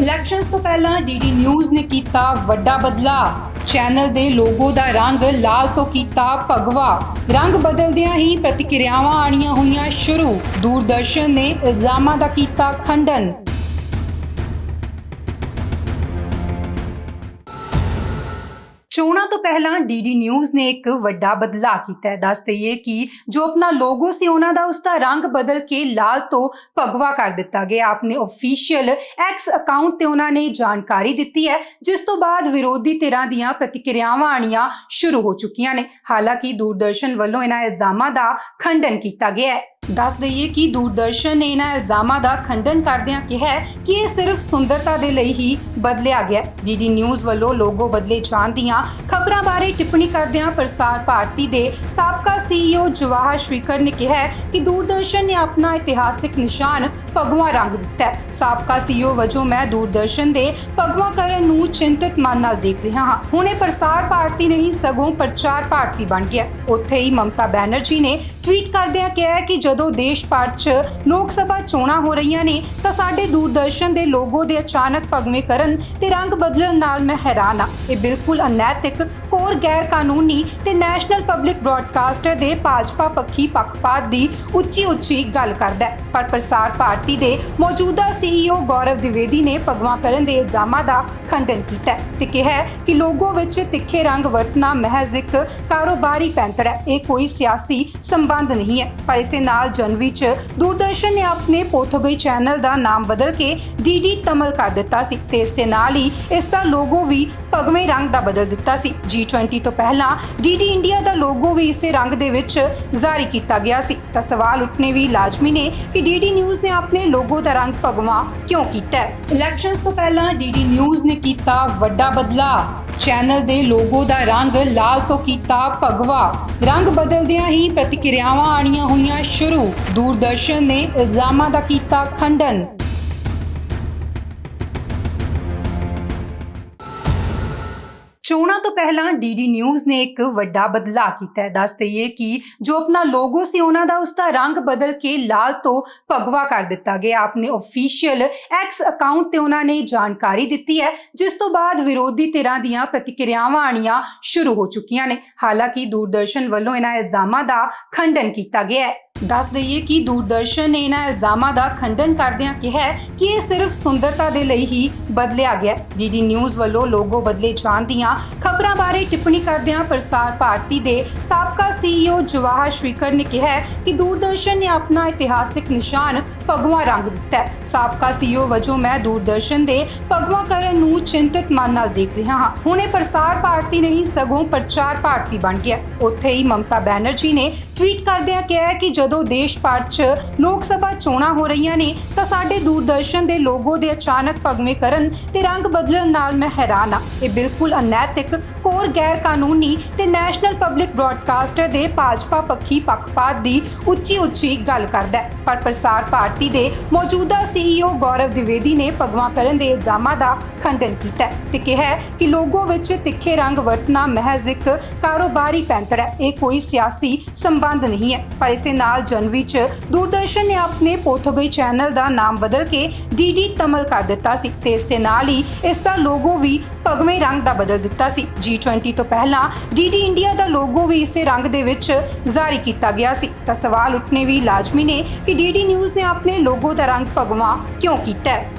Elections ਤੋਂ ਪਹਿਲਾਂ DD news ਨੇ ਕੀਤਾ ਵੱਡਾ ਬਦਲਾਅ ਚੈਨਲ ਦੇ ਲੋਗੋ ਦਾ ਰੰਗ ਲਾਲ ਤੋਂ ਕੀਤਾ ਭਗਵਾ। ਰੰਗ ਬਦਲਦਿਆਂ ਹੀ ਪ੍ਰਤੀਕਿਰਿਆਵਾਂ ਆਣੀਆਂ ਹੋਈਆਂ ਸ਼ੁਰੂ। ਦੂਰਦਰਸ਼ਨ ਨੇ ਇਲਜ਼ਾਮਾਂ ਦਾ ਕੀਤਾ ਖੰਡਨ। ਚੋਣਾਂ ਤੋਂ ਪਹਿਲਾਂ ਡੀਡੀ ਨਿਊਜ਼ ਨੇ ਇੱਕ ਵੱਡਾ ਬਦਲਾਅ ਕੀਤਾ ਹੈ। ਦੱਸ ਦਈਏ ਕਿ ਜੋ ਆਪਣਾ ਲੋਗੋ ਸੀ, ਉਹਨਾਂ ਦਾ ਉਸ ਦਾ ਰੰਗ ਬਦਲ ਕੇ ਲਾਲ ਤੋਂ ਭਗਵਾ ਕਰ ਦਿੱਤਾ ਗਿਆ। ਆਪਣੇ ਅਫੀਸ਼ੀਅਲ ਐਕਸ ਅਕਾਊਂਟ ਤੇ ਉਹਨਾਂ ਨੇ ਜਾਣਕਾਰੀ ਦਿੱਤੀ ਹੈ, ਜਿਸ ਤੋਂ ਬਾਅਦ ਵਿਰੋਧੀ ਧਿਰਾਂ ਦੀਆਂ ਪ੍ਰਤੀਕਿਰਿਆਵਾਂ ਆਣੀਆਂ ਸ਼ੁਰੂ ਹੋ ਚੁੱਕੀਆਂ ਨੇ। ਹਾਲਾਂਕਿ ਦੂਰਦਰਸ਼ਨ ਵੱਲੋਂ ਇਹਨਾਂ ਇਲਜ਼ਾਮਾਂ ਦਾ ਖੰਡਨ ਕੀਤਾ ਗਿਆ ਹੈ। ਦੱਸ ਦਈਏ ਕਿ ਦੂਰਦਰਸ਼ਨ ਨੇ ਇਹਨਾਂ ਇਲਜ਼ਾਮਾਂ ਦਾ ਖੰਡਨ ਕਰਦਿਆਂ ਕਿਹਾ ਕਿ ਇਹ ਸਿਰਫ ਸੁੰਦਰਤਾ ਦੇ ਲਈ ਹੀ ਬਦਲਿਆ ਗਿਆ ਡੀਡੀ ਨਿਊਜ਼ ਵੱਲੋਂ ਲੋਗੋ ਬਦਲੇ ਜਾਣ ਦੀਆਂ ਖਬਰਾਂ ਬਾਰੇ ਟਿੱਪਣੀ ਕਰਦਿਆਂ ਪ੍ਰਸਾਰ ਭਾਰਤੀ ਦੇ ਸਾਬਕਾ ਸੀਈਓ ਜਵਾਹਰ ਸ਼੍ਰੀਕਰ ਨੇ ਕਿਹਾ ਕਿ ਦੂਰਦਰਸ਼ਨ ਨੇ ਆਪਣਾ ਇਤਿਹਾਸਿਕ ਨਿਸ਼ਾਨ ਭਗਵਾ ਰੰਗ ਦਿੱਤਾ ਹੈ। ਸਾਬਕਾ ਸੀਈਓ ਵਜੋਂ ਮੈਂ ਦੂਰਦਰਸ਼ਨ ਦੇ ਭਗਵਾਕਰਨ ਨੂੰ ਚਿੰਤਿਤ ਮਨ ਨਾਲ ਦੇਖ ਰਿਹਾ ਹਾਂ। ਹੁਣ ਇਹ ਪ੍ਰਸਾਰ ਭਾਰਤੀ ਨਹੀਂ, ਸਗੋਂ ਪ੍ਰਚਾਰ ਭਾਰਤੀ ਬਣ ਗਿਆ ਉੱਥੇ ਹੀ ਮਮਤਾ ਬੈਨਰਜੀ ਨੇ ਟਵੀਟ ਕਰਦਿਆਂ ਕਿਹਾ ਕਿ ਜਦੋਂ ਦੇਸ਼ ਭਰ 'ਚ ਲੋਕ ਸਭਾ ਚੋਣਾਂ ਹੋ ਰਹੀਆਂ ਨੇ, ਤਾਂ ਸਾਡੇ ਦੂਰਦਰਸ਼ਨ ਦੇ ਲੋਗੋ ਦੇ ਅਚਾਨਕ ਭਗਵੇਂ ਕਰਨ ਤੇ ਰੰਗ ਬਦਲਣ ਨਾਲ ਮੈਂ ਹੈਰਾਨ ਹਾਂ। ਇਹ ਬਿਲਕੁਲ ਅਨੈਤਿਕ ਹੋਰ ਗੈਰ ਕਾਨੂੰਨੀ ਤੇ ਨੈਸ਼ਨਲ ਪਬਲਿਕ ਬ੍ਰਾਡਕਾਸਟਰ ਦੇ ਭਾਜਪਾ ਪੱਖੀ ਪੱਖਪਾਤ ਦੀ ਉੱਚੀ ਉੱਚੀ ਗੱਲ ਕਰਦਾ ਹੈ। ਪਰ ਪ੍ਰਸਾਰ ਭਾਰਤੀ ਦੇ ਮੌਜੂਦਾ ਸੀਈਓ ਗੌਰਵ ਦਿਵੇਦੀ ਨੇ ਭਗਵਾਕਰਨ ਦੇ ਇਲਜ਼ਾਮਾਂ ਦਾ ਖੰਡਨ ਕੀਤਾ ਹੈ ਤੇ ਕਿਹਾ ਕਿ ਲੋਗੋ ਵਿੱਚ ਤਿੱਖੇ ਰੰਗ ਵਰਤਣਾ ਮਹਿਜ਼ ਇੱਕ ਕਾਰੋਬਾਰੀ ਪੈਂਤਰ ਹੈ। ਇਹ ਕੋਈ ਸਿਆਸੀ ਸੰਬੰਧ ਨਹੀਂ ਹੈ। ਪਰ ਇਸੇ ਨਾਲ ਜਨਵਰੀ 'ਚ ਦੂਰਦਰਸ਼ਨ ਨੇ ਆਪਣੇ ਪੋਥੋਗਈ ਚੈਨਲ ਦਾ ਨਾਮ ਬਦਲ ਕੇ ਡੀਡੀ ਤਮਲ ਕਰ ਦਿੱਤਾ ਸੀ ਤੇ ਇਸ ਦੇ ਨਾਲ ਹੀ ਇਸ ਦਾ ਲੋਗੋ ਵੀ ਭਗਵੇਂ ਰੰਗ ਦਾ ਬਦਲ ਦਿੱਤਾ ਸੀ। G20 ਤੋਂ ਪਹਿਲਾਂ ਡੀਡੀ ਇੰਡੀਆ ਦਾ ਲੋਗੋ ਵੀ ਇਸੇ ਰੰਗ ਦੇ ਵਿੱਚ ਜਾਰੀ ਕੀਤਾ ਗਿਆ ਸੀ। ਤਾਂ ਸਵਾਲ ਉੱਠਣੇ ਵੀ ਲਾਜ਼ਮੀ ਨੇ ਕਿ ਡੀਡੀ ਨਿਊਜ਼ ਨੇ ਆਪਣੇ ਲੋਗੋ ਦਾ ਰੰਗ ਭਗਵਾ ਕਿਉਂ ਕੀਤਾ ਹੈ? ਇਲੈਕਸ਼ਨਸ ਤੋਂ ਪਹਿਲਾਂ ਡੀਡੀ ਨਿਊਜ਼ ਨੇ ਕੀਤਾ ਵੱਡਾ ਬਦਲਾਅ ਚੈਨਲ ਦੇ ਲੋਗੋ ਦਾ ਰੰਗ ਲਾਲ ਤੋਂ ਕੀਤਾ ਭਗਵਾ। ਰੰਗ ਬਦਲਦਿਆਂ ਹੀ ਪ੍ਰਤੀਕਿਰਿਆਵਾਂ ਆਣੀਆਂ ਹੋਈਆਂ ਸ਼ੁਰੂ। ਦੂਰਦਰਸ਼ਨ ਨੇ ਇਲਜ਼ਾਮਾਂ ਦਾ ਕੀਤਾ ਖੰਡਨ। ਚੋਣਾਂ ਤੋਂ ਪਹਿਲਾਂ ਡੀਡੀ ਨਿਊਜ਼ ਨੇ ਇੱਕ ਵੱਡਾ ਬਦਲਾਅ ਕੀਤਾ ਹੈ। ਦੱਸ ਦਈਏ ਕਿ ਜੋ ਆਪਣਾ ਲੋਗੋ ਸੀ, ਉਹਨਾਂ ਦਾ ਉਸ ਦਾ ਰੰਗ ਬਦਲ ਕੇ ਲਾਲ ਤੋਂ ਭਗਵਾ ਕਰ ਦਿੱਤਾ ਗਿਆ। ਆਪਣੇ ਅਫੀਸ਼ੀਅਲ ਐਕਸ ਅਕਾਊਂਟ ਤੇ ਉਹਨਾਂ ਨੇ ਜਾਣਕਾਰੀ ਦਿੱਤੀ ਹੈ, ਜਿਸ ਤੋਂ ਬਾਅਦ ਵਿਰੋਧੀ ਧਿਰਾਂ ਦੀਆਂ ਪ੍ਰਤੀਕਿਰਿਆਵਾਂ ਆਣੀਆਂ ਸ਼ੁਰੂ ਹੋ ਚੁੱਕੀਆਂ ਨੇ। ਹਾਲਾਂਕਿ ਦੂਰਦਰਸ਼ਨ ਵੱਲੋਂ ਇਹਨਾਂ ਇਲਜ਼ਾਮਾਂ ਦਾ ਖੰਡਨ ਕੀਤਾ ਗਿਆ ਹੈ। ਦੱਸ ਦਈਏ ਕਿ ਦੂਰਦਰਸ਼ਨ ਨੇ ਇਹਨਾਂ ਇਲਜ਼ਾਮਾਂ ਦਾ ਖੰਡਨ ਕਰਦਿਆਂ ਕਿਹਾ ਕਿ ਇਹ ਸਿਰਫ ਸੁੰਦਰਤਾ ਦੇ ਲਈ ਹੀ ਬਦਲਿਆ ਗਿਆ ਡੀਡੀ ਨਿਊਜ਼ ਵੱਲੋਂ ਲੋਗੋ ਬਦਲੇ ਜਾਣ ਦੀਆਂ ਖਬਰਾਂ ਬਾਰੇ ਟਿੱਪਣੀ ਕਰਦਿਆਂ ਪ੍ਰਸਾਰ ਭਾਰਤੀ ਦੇ ਸਾਬਕਾ ਸੀਈਓ ਜਵਾਹਰ ਸ਼੍ਰੀਕਰ ਨੇ ਕਿਹਾ ਕਿ ਦੂਰਦਰਸ਼ਨ ਨੇ ਆਪਣਾ ਇਤਿਹਾਸਿਕ ਨਿਸ਼ਾਨ ਭਗਵਾ ਰੰਗ ਦਿੱਤਾ ਹੈ। ਸਾਬਕਾ ਸੀਈਓ ਵਜੋਂ ਮੈਂ ਦੂਰਦਰਸ਼ਨ ਦੇ ਭਗਵਾਕਰਨ ਨੂੰ ਚਿੰਤਿਤ ਮਨ ਨਾਲ ਦੇਖ ਰਿਹਾ ਹਾਂ। ਹੁਣ ਇਹ ਪ੍ਰਸਾਰ ਭਾਰਤੀ ਨਹੀਂ, ਸਗੋਂ ਪ੍ਰਚਾਰ ਭਾਰਤੀ ਬਣ ਗਿਆ ਉੱਥੇ ਹੀ ਮਮਤਾ ਬੈਨਰਜੀ ਨੇ ਟਵੀਟ ਕਰਦਿਆਂ ਕਿਹਾ ਕਿ ਜਦੋਂ ਦੇਸ਼ ਭਰ 'ਚ ਲੋਕ ਸਭਾ ਚੋਣਾਂ ਹੋ ਰਹੀਆਂ ਨੇ, ਤਾਂ ਸਾਡੇ ਦੂਰਦਰਸ਼ਨ ਦੇ ਲੋਗੋ ਦੇ ਅਚਾਨਕ ਭਗਵੇਂ ਕਰਨ ਤੇ ਰੰਗ ਬਦਲਣ ਨਾਲ ਮੈਂ ਹੈਰਾਨ ਹਾਂ। ਇਹ ਬਿਲਕੁਲ ਅਨੈਤਿਕ ਕੋਰ ਗੈਰ ਕਾਨੂੰਨੀ ਤੇ ਨੈਸ਼ਨਲ ਪਬਲਿਕ ਬ੍ਰਾਡਕਾਸਟਰ ਦੇ ਭਾਜਪਾ ਪੱਖੀ ਪੱਖਪਾਤ ਦੀ ਉੱਚੀ ਉੱਚੀ ਗੱਲ ਕਰਦਾ ਹੈ। ਪਰ ਪ੍ਰਸਾਰ ਭਾਰਤੀ ਦੇ ਮੌਜੂਦਾ ਸੀਈਓ ਗੌਰਵ ਦਿਵੇਦੀ ਨੇ ਭਗਵਾਕਰਨ ਦੇ ਇਲਜ਼ਾਮਾਂ ਦਾ ਖੰਡਨ ਕੀਤਾ ਤੇ ਕਿਹਾ ਕਿ ਲੋਗੋ ਵਿੱਚ ਤਿੱਖੇ ਰੰਗ ਵਰਤਣਾ ਮਹਿਜ਼ ਇੱਕ ਕਾਰੋਬਾਰੀ ਪੈਂਤਰ ਹੈ। ਇਹ ਕੋਈ ਸਿਆਸੀ ਸੰਬੰਧ ਨਹੀਂ ਹੈ। ਪਰ ਇਸੇ ਨਾਲ ਜਨਵਰੀ 'ਚ ਦੂਰਦਰਸ਼ਨ ਨੇ ਆਪਣੇ ਪੋਥੋਗਈ ਚੈਨਲ ਦਾ ਨਾਮ ਬਦਲ ਕੇ ਡੀਡੀ ਤਮਲ ਕਰ ਦਿੱਤਾ ਸੀ ਤੇ ਇਸ ਦੇ ਨਾਲ ਹੀ ਇਸ ਦਾ ਲੋਗੋ ਵੀ ਭਗਵੇਂ ਰੰਗ ਦਾ ਬਦਲ ਦਿੱਤਾ ਸੀ। G20 ਤੋਂ ਪਹਿਲਾਂ ਡੀਡੀ ਇੰਡੀਆ ਦਾ ਲੋਗੋ ਵੀ ਇਸੇ ਰੰਗ ਦੇ ਵਿੱਚ ਜਾਰੀ ਕੀਤਾ ਗਿਆ ਸੀ। ਤਾਂ ਸਵਾਲ ਉੱਠਣੇ ਵੀ ਲਾਜ਼ਮੀ ਨੇ ਕਿ ਡੀਡੀ ਨਿਊਜ਼ ਨੇ ਆਪਣੇ ਲੋਗੋ ਦਾ ਰੰਗ ਭਗਵਾ ਕਿਉਂ ਕੀਤਾ ਹੈ?